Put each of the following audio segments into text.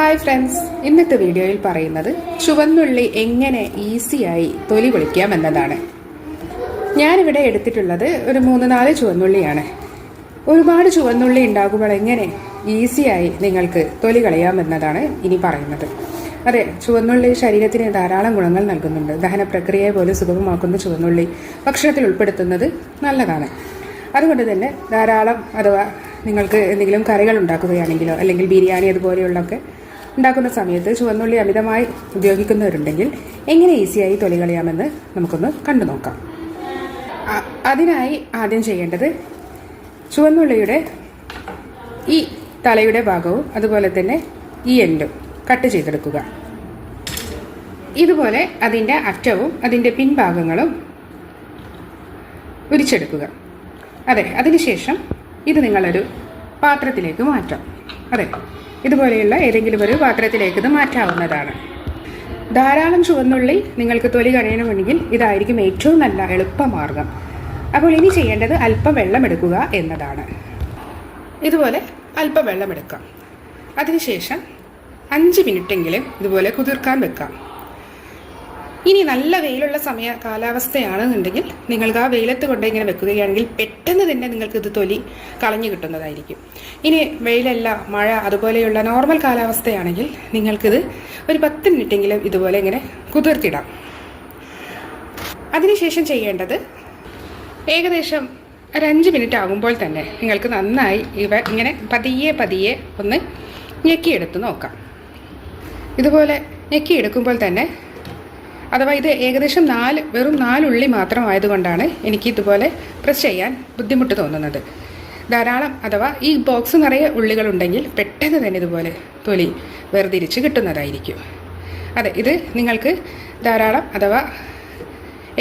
Hi friends ഇന്നത്തെ വീഡിയോയിൽ പറയുന്നത് ചുവന്നുള്ളി എങ്ങനെ ഈസിയായി തൊലി പൊളിക്കാം എന്നതാണ്. ഞാനിവിടെ എടുത്തിട്ടുള്ളത് ഒരു മൂന്ന് നാല് ചുവന്നുള്ളിയാണ്. ഒരുപാട് ചുവന്നുള്ളി ഉണ്ടാകുമ്പോൾ എങ്ങനെ ഈസിയായി നിങ്ങൾക്ക് തൊലി കളയാമെന്നതാണ് ഇനി പറയുന്നത്. അതെ ചുവന്നുള്ളി ശരീരത്തിന് ധാരാളം ഗുണങ്ങൾ നൽകുന്നുണ്ട്. ദഹന പ്രക്രിയയെ പോലും സുഗമമാക്കുന്ന ചുവന്നുള്ളി ഭക്ഷണത്തിൽ ഉൾപ്പെടുത്തുന്നത് നല്ലതാണ്. അതുകൊണ്ട് തന്നെ ധാരാളം അഥവാ നിങ്ങൾക്ക് എന്തെങ്കിലും കറികൾ ഉണ്ടാക്കുകയാണെങ്കിലോ അല്ലെങ്കിൽ ബിരിയാണി അതുപോലെയുള്ളതൊക്കെ ഉണ്ടാക്കുന്ന സമയത്ത് ചുവന്നുള്ളി അമിതമായി ഉപയോഗിക്കുന്നവരുണ്ടെങ്കിൽ എങ്ങനെ ഈസിയായി തൊലി കളയാമെന്ന് നമുക്കൊന്ന് കണ്ടു നോക്കാം. അതിനായി ആദ്യം ചെയ്യേണ്ടത് ചുവന്നുള്ളിയുടെ ഈ തലയുടെ ഭാഗവും അതുപോലെ തന്നെ ഈ എൻഡും കട്ട് ചെയ്തെടുക്കുക. ഇതുപോലെ അതിന്റെ അറ്റവും അതിന്റെ പിൻഭാഗങ്ങളും ഉരിച്ചെടുക്കുക. അതെ അതിനുശേഷം ഇത് നിങ്ങളൊരു പാത്രത്തിലേക്ക് മാറ്റാം. അതെ. ഇതുപോലെയുള്ള ഏതെങ്കിലും ഒരു പാത്രത്തിലേക്ക് ഇത് മാറ്റാവുന്നതാണ്. ധാരാളം ചുവന്നുള്ളി നിങ്ങൾക്ക് തൊലി കഴിയണമെങ്കിൽ ഇതായിരിക്കും ഏറ്റവും നല്ല എളുപ്പമാർഗം. അപ്പോൾ ഇനി ചെയ്യേണ്ടത് അല്പം വെള്ളം എടുക്കുക എന്നതാണ്. ഇതുപോലെ അല്പം വെള്ളം എടുക്കാം. അതിനുശേഷം അഞ്ച് മിനിറ്റെങ്കിലും ഇതുപോലെ കുതിർക്കാൻ വെക്കാം. ഇനി നല്ല വെയിലുള്ള സമയ കാലാവസ്ഥയാണെന്നുണ്ടെങ്കിൽ നിങ്ങൾക്ക് ആ വെയിലത്ത് കൊണ്ട് ഇങ്ങനെ വെക്കുകയാണെങ്കിൽ പെട്ടെന്ന് തന്നെ നിങ്ങൾക്ക് ഇത് തൊലി കളഞ്ഞു കിട്ടുന്നതായിരിക്കും. ഇനി വെയിലല്ല മഴ അതുപോലെയുള്ള നോർമൽ കാലാവസ്ഥയാണെങ്കിൽ നിങ്ങൾക്കിത് ഒരു പത്ത് മിനിറ്റെങ്കിലും ഇതുപോലെ ഇങ്ങനെ കുതിർത്തിടാം. അതിനുശേഷം ചെയ്യേണ്ടത് ഏകദേശം ഒരഞ്ച് മിനിറ്റ് ആകുമ്പോൾ തന്നെ നിങ്ങൾക്ക് നന്നായി ഇവ ഇങ്ങനെ പതിയെ പതിയെ ഒന്ന് ഞെക്കിയെടുത്ത് നോക്കാം. ഇതുപോലെ ഞെക്കിയെടുക്കുമ്പോൾ തന്നെ അഥവാ ഇത് ഏകദേശം നാല് വെറും നാലുള്ളി മാത്രമായതുകൊണ്ടാണ് എനിക്ക് ഇതുപോലെ പ്രസ് ചെയ്യാൻ ബുദ്ധിമുട്ട് തോന്നുന്നത്. ധാരാളം അഥവാ ഈ ബോക്സ് നിറയെ ഉള്ളികളുണ്ടെങ്കിൽ പെട്ടെന്ന് തന്നെ ഇതുപോലെ തൊലി വേർതിരിച്ച് കിട്ടുന്നതായിരിക്കും. അതെ ഇത് നിങ്ങൾക്ക് ധാരാളം അഥവാ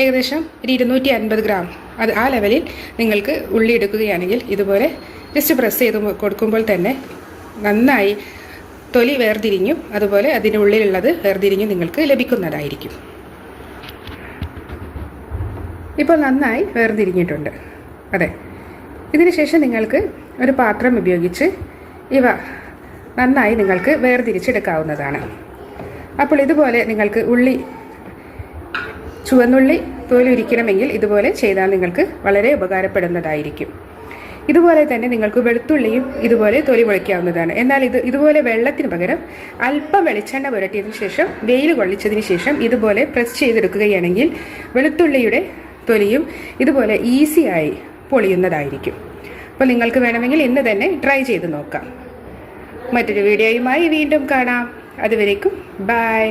ഏകദേശം ഒരു ഇരുന്നൂറ്റി അൻപത് ഗ്രാം അത് ആ ലെവലിൽ നിങ്ങൾക്ക് ഉള്ളി എടുക്കുകയാണെങ്കിൽ ഇതുപോലെ ജസ്റ്റ് പ്രസ് ചെയ്ത് കൊടുക്കുമ്പോൾ തന്നെ നന്നായി തൊലി വേർതിരിഞ്ഞും അതുപോലെ അതിന്റെ ഉള്ളിലുള്ളത് വേർതിരിഞ്ഞും നിങ്ങൾക്ക് ലഭിക്കുന്നതായിരിക്കും. ഇപ്പോൾ നന്നായി വേർതിരിഞ്ഞിട്ടുണ്ട്. അതെ. ഇതിന് ശേഷം നിങ്ങൾക്ക് ഒരു പാത്രം ഉപയോഗിച്ച് ഇവ നന്നായി നിങ്ങൾക്ക് വേർതിരിച്ചെടുക്കാവുന്നതാണ്. അപ്പോൾ ഇതുപോലെ നിങ്ങൾക്ക് ഉള്ളി ചുവന്നുള്ളി തോലുരിക്കണമെങ്കിൽ ഇതുപോലെ ചെയ്താൽ നിങ്ങൾക്ക് വളരെ ഉപകാരപ്പെടുന്നതായിരിക്കും. ഇതുപോലെ തന്നെ നിങ്ങൾക്ക് വെളുത്തുള്ളിയും ഇതുപോലെ തൊലി പൊളിക്കാവുന്നതാണ്. എന്നാൽ ഇത് ഇതുപോലെ വെള്ളത്തിന് പകരം അല്പം വെളിച്ചെണ്ണ പുരട്ടിയതിനു ശേഷം വെയിൽ കൊള്ളിച്ചതിന് ശേഷം ഇതുപോലെ പ്രസ് ചെയ്തെടുക്കുകയാണെങ്കിൽ വെളുത്തുള്ളിയുടെ തൊലിയും ഇതുപോലെ ഈസിയായി പൊളിയുന്നതായിരിക്കും. അപ്പോൾ നിങ്ങൾക്ക് വേണമെങ്കിൽ ഇന്ന് തന്നെ ട്രൈ ചെയ്ത് നോക്കാം. മറ്റൊരു വീഡിയോയുമായി വീണ്ടും കാണാം. അതുവരേക്കും ബൈ